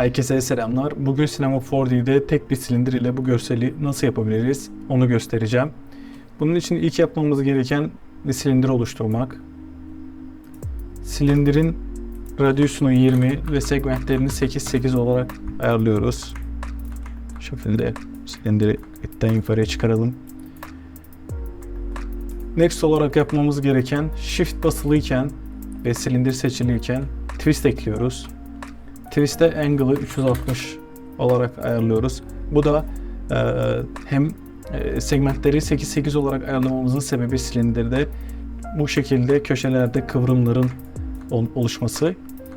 Herkese selamlar. Bugün Cinema 4D'de tek bir silindir ile bu görseli nasıl yapabiliriz onu göstereceğim. Bunun için ilk yapmamız gereken bir silindir oluşturmak. Silindirin radyusunu 20 ve segmentlerini 8-8 olarak ayarlıyoruz. Şu şekilde silindiri itten yukarıya çıkaralım. Next olarak yapmamız gereken Shift basılıyken ve silindir seçiliyken twist ekliyoruz. Twist'te angle'ı 360 olarak ayarlıyoruz. Bu da e, hem e, segmentleri 8-8 olarak ayarlamamızın sebebi silindirde bu şekilde köşelerde kıvrımların ol- oluşması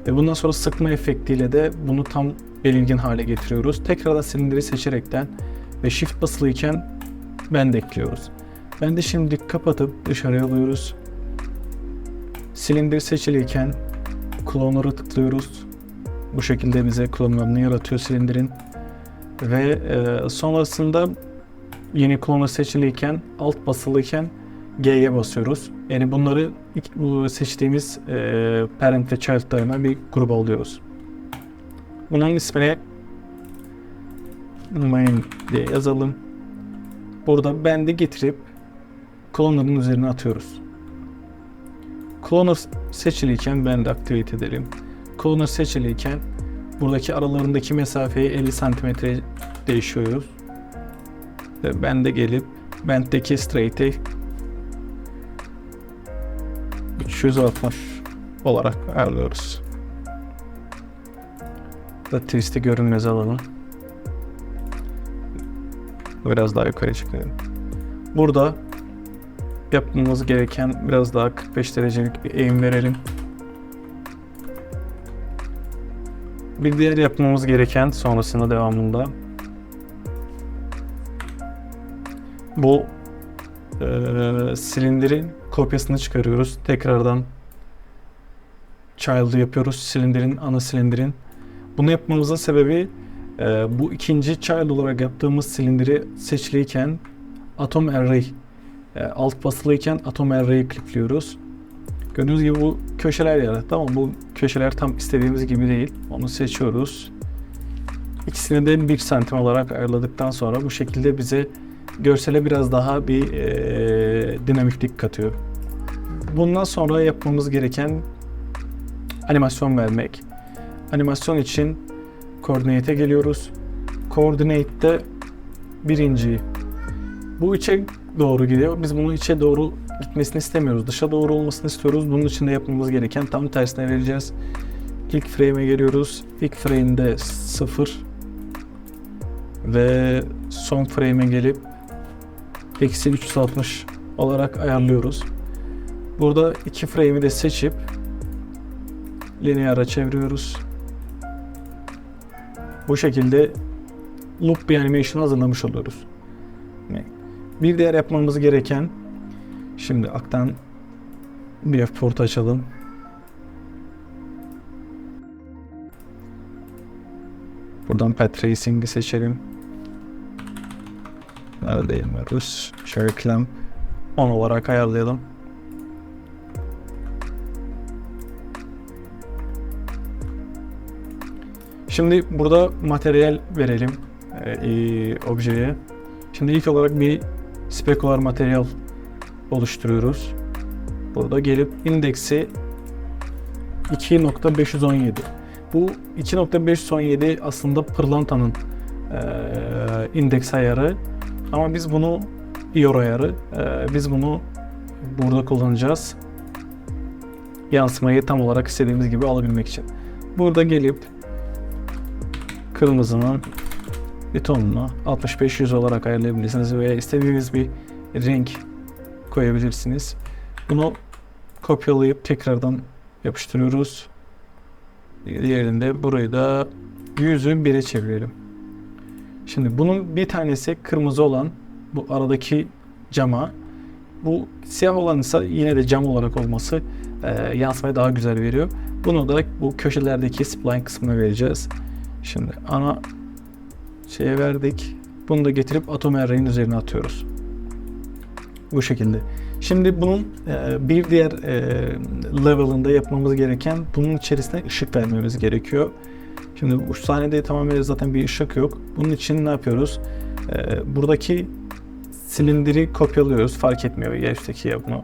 ve bundan sonra sıkma efektiyle de bunu tam belirgin hale getiriyoruz. Tekrardan silindiri seçerekten ve shift basılıyken bend ekliyoruz. Ben de şimdi kapatıp dışarıya alıyoruz. Silindir seçiliyken cloner'ı tıklıyoruz. Bu şekilde bize klonlarını yaratıyor silindirin. Ve e, sonrasında yeni cloner seçiliyken alt basılıyken G'ye basıyoruz. Yani bunları bu seçtiğimiz e, parent ve child'larına bir gruba alıyoruz. Bunun ismini main diye yazalım. Burada bendi getirip cloner'ın üzerine atıyoruz. Cloner seçiliyken bend activate edelim. Cloner seçiliyken buradaki aralarındaki mesafeyi 50 santimetre değişiyoruz. Ve bende gelip benddeki straight'e 360 olarak ayarlıyoruz. Da twist'i görünmez alalım. Biraz daha yukarı çıkalım. Burada yapmamız gereken biraz daha 45 derecelik bir eğim verelim. Bir diğer yapmamız gereken sonrasında devamında bu eee silindirin kopyasını çıkarıyoruz. Tekrardan child'ı yapıyoruz silindirin, ana silindirin. Bunu yapmamızın sebebi eee, bu ikinci child olarak yaptığımız silindiri seçiliyken atom array e, alt basılıyken atom array'i klipliyoruz. Gördüğünüz gibi bu köşeler yarattı ama bu köşeler tam istediğimiz gibi değil. Onu seçiyoruz. İkisini de 1 santim olarak ayarladıktan sonra bu şekilde bize görsele biraz daha bir e, dinamiklik katıyor. Bundan sonra yapmamız gereken animasyon vermek. Animasyon için coordinate'e geliyoruz. Coordinate'de birinci bu içe doğru gidiyor. Biz bunu içe doğru gitmesini istemiyoruz. Dışa doğru olmasını istiyoruz. Bunun için de yapmamız gereken tam tersine vereceğiz. İlk frame'e geliyoruz. İlk frame'de 0 ve son frame'e gelip eksi 360 olarak ayarlıyoruz. Burada iki frame'i de seçip linear'a çeviriyoruz. Bu şekilde loop bir animation hazırlamış oluyoruz. Bir diğer yapmamız gereken şimdi aktan bir port açalım. Buradan Path Tracing'i seçelim. Nerede yayınlıyoruz? Share Clamp 10 olarak ayarlayalım. Şimdi burada materyal verelim e, e, objeye. Şimdi ilk olarak bir spekular materyal oluşturuyoruz. Burada gelip indeksi 2.517. Bu 2.517 aslında pırlantanın e, indeks ayarı. Ama biz bunu IOR ayarı. E, biz bunu burada kullanacağız. Yansımayı tam olarak istediğimiz gibi alabilmek için. Burada gelip kırmızının bir tonunu 65-100 olarak ayarlayabilirsiniz veya istediğiniz bir renk koyabilirsiniz. Bunu kopyalayıp tekrardan yapıştırıyoruz. Diğerinde burayı da 100'ü 1'e çevirelim. Şimdi bunun bir tanesi kırmızı olan bu aradaki cama bu siyah olan ise yine de cam olarak olması e, yansımayı daha güzel veriyor. Bunu da bu köşelerdeki spline kısmına vereceğiz. Şimdi ana şeye verdik. Bunu da getirip atom array'in üzerine atıyoruz. Bu şekilde. Şimdi bunun e, bir diğer e, level'ında yapmamız gereken bunun içerisine ışık vermemiz gerekiyor. Şimdi bu sahnede tamamen zaten bir ışık yok. Bunun için ne yapıyoruz? E, buradaki silindiri kopyalıyoruz. Fark etmiyor ya üstteki ya bunu.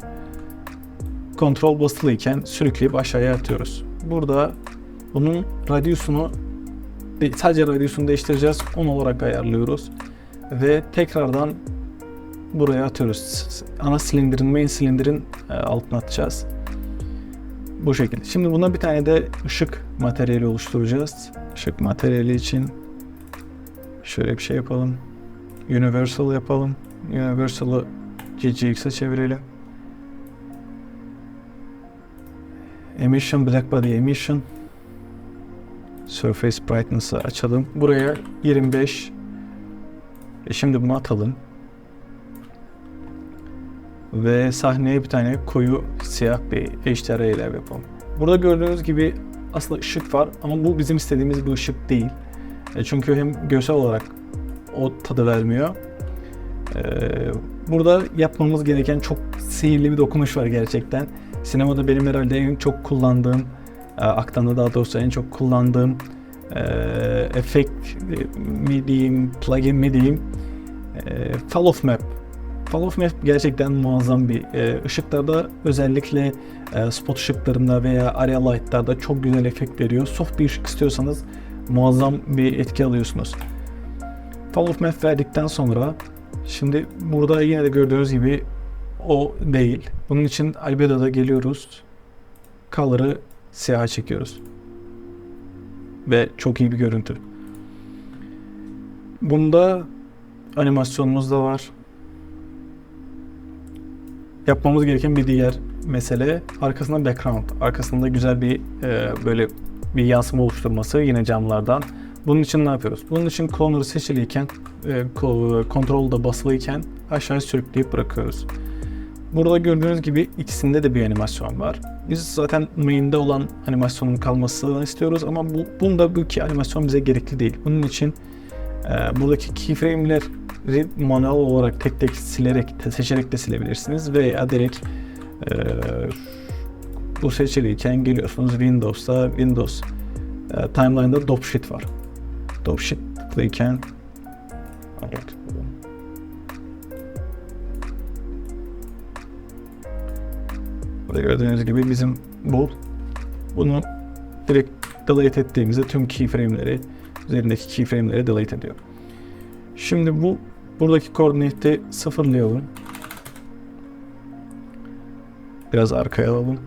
Kontrol basılıyken sürükleyip aşağıya atıyoruz. Burada bunun radyusunu sadece radyusunu değiştireceğiz. 10 olarak ayarlıyoruz. Ve tekrardan buraya atıyoruz. Ana silindirin, main silindirin e, altına atacağız. Bu şekilde. Şimdi buna bir tane de ışık materyali oluşturacağız. Işık materyali için şöyle bir şey yapalım. Universal yapalım. Universal'ı GGX'e çevirelim. Emission, Black Body Emission. Surface Brightness'ı açalım. Buraya 25. E şimdi bunu atalım. Ve sahneye bir tane koyu siyah bir HDR ile yapalım. Burada gördüğünüz gibi aslında ışık var ama bu bizim istediğimiz bir ışık değil. E çünkü hem görsel olarak o tadı vermiyor. E, burada yapmamız gereken çok sihirli bir dokunuş var gerçekten. Sinemada benim herhalde en çok kullandığım, aktanda daha doğrusu en çok kullandığım e, efekt mi diyeyim, plugin mi diyeyim, e, Fall of Map. Fall of Map gerçekten muazzam bir e, ışıklarda özellikle e, spot ışıklarında veya area light'larda çok güzel efekt veriyor. Soft bir ışık istiyorsanız muazzam bir etki alıyorsunuz. Fall of Map verdikten sonra şimdi burada yine de gördüğünüz gibi o değil. Bunun için Albedo'da geliyoruz. Color'ı siyaha çekiyoruz. Ve çok iyi bir görüntü. Bunda animasyonumuz da var. Yapmamız gereken bir diğer mesele arkasında background. Arkasında güzel bir e, böyle bir yansıma oluşturması yine camlardan. Bunun için ne yapıyoruz? Bunun için cloner seçiliyken, e, kontrolda basılıyken aşağıya sürükleyip bırakıyoruz. Burada gördüğünüz gibi ikisinde de bir animasyon var. Biz zaten main'de olan animasyonun kalmasını istiyoruz ama bu, bunda bu iki animasyon bize gerekli değil. Bunun için e, buradaki keyframe'leri manuel olarak tek tek silerek, seçerek de silebilirsiniz veya direkt e, bu seçiliyken geliyorsunuz Windows'ta Windows e, timeline'da Dopsheet var. Dopsheet tıklayken evet, Burada gördüğünüz gibi bizim bu bunu direkt delete ettiğimizde tüm keyframe'leri üzerindeki keyframe'leri delete ediyor. Şimdi bu buradaki koordinatı sıfırlayalım. Biraz arkaya alalım.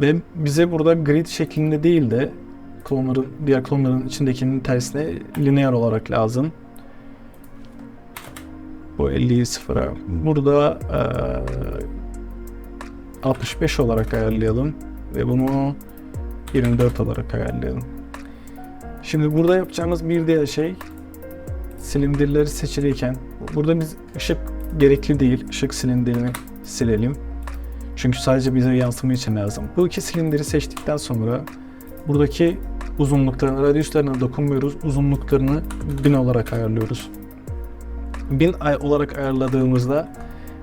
Ve bize burada grid şeklinde değil de klonların, diğer klonların içindekinin tersine lineer olarak lazım. Bu 50'yi sıfıra. Burada ee, 65 olarak ayarlayalım ve bunu 24 olarak ayarlayalım. Şimdi burada yapacağımız bir diğer şey silindirleri seçiliyken burada biz ışık gerekli değil. Işık silindirini silelim. Çünkü sadece bize yansıma için lazım. Bu iki silindiri seçtikten sonra buradaki uzunluklarını, radyüslerine dokunmuyoruz. Uzunluklarını 1000 olarak ayarlıyoruz. 1000 olarak ayarladığımızda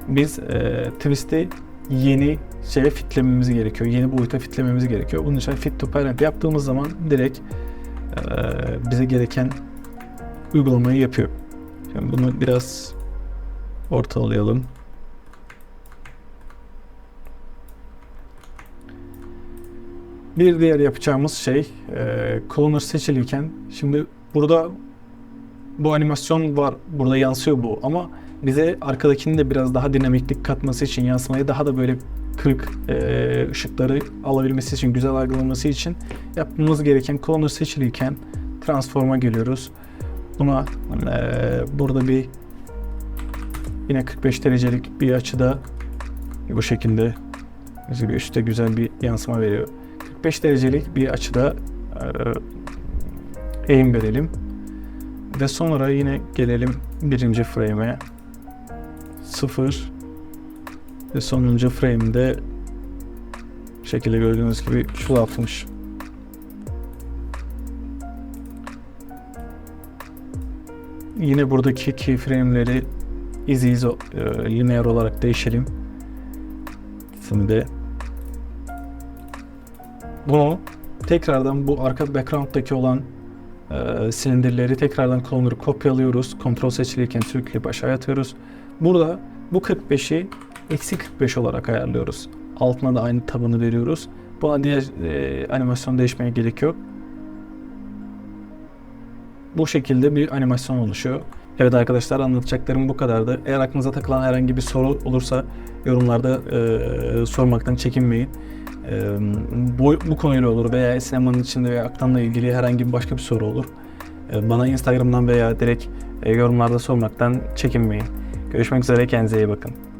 biz e, twist'i yeni şeye fitlememiz gerekiyor. Yeni boyuta fitlememiz gerekiyor. Bunun için fit to parent yaptığımız zaman direkt e, bize gereken uygulamayı yapıyor. Şimdi bunu biraz ortalayalım. Bir diğer yapacağımız şey e, cloner seçilirken şimdi burada bu animasyon var. Burada yansıyor bu ama bize arkadakini de biraz daha dinamiklik katması için yansımayı daha da böyle kırık e, ışıkları alabilmesi için, güzel algılaması için yapmamız gereken cloner seçiliyken transforma geliyoruz. Buna e, burada bir yine 45 derecelik bir açıda bu şekilde bir üstte güzel bir yansıma veriyor. 45 derecelik bir açıda e, eğim verelim. Ve sonra yine gelelim birinci frame'e. 0 ve sonuncu frame'de şekilde gördüğünüz gibi atmış. Yine buradaki keyframe'leri easy iso e, linear olarak değişelim. Şimdi bunu tekrardan bu arka background'daki olan e, silindirleri tekrardan klonları kopyalıyoruz. Kontrol seçilirken sürükleyip aşağıya atıyoruz. Burada bu 45'i eksi 45 olarak ayarlıyoruz. Altına da aynı tabanı veriyoruz. Buna diğer e, animasyon değişmeye gerek yok. Bu şekilde bir animasyon oluşuyor. Evet arkadaşlar anlatacaklarım bu kadardı. Eğer aklınıza takılan herhangi bir soru olursa yorumlarda e, sormaktan çekinmeyin. E, bu, bu konuyla olur veya sinemanın içinde veya aktanla ilgili herhangi bir başka bir soru olur. E, bana Instagram'dan veya direkt e, yorumlarda sormaktan çekinmeyin. Görüşmek üzere kendinize iyi bakın.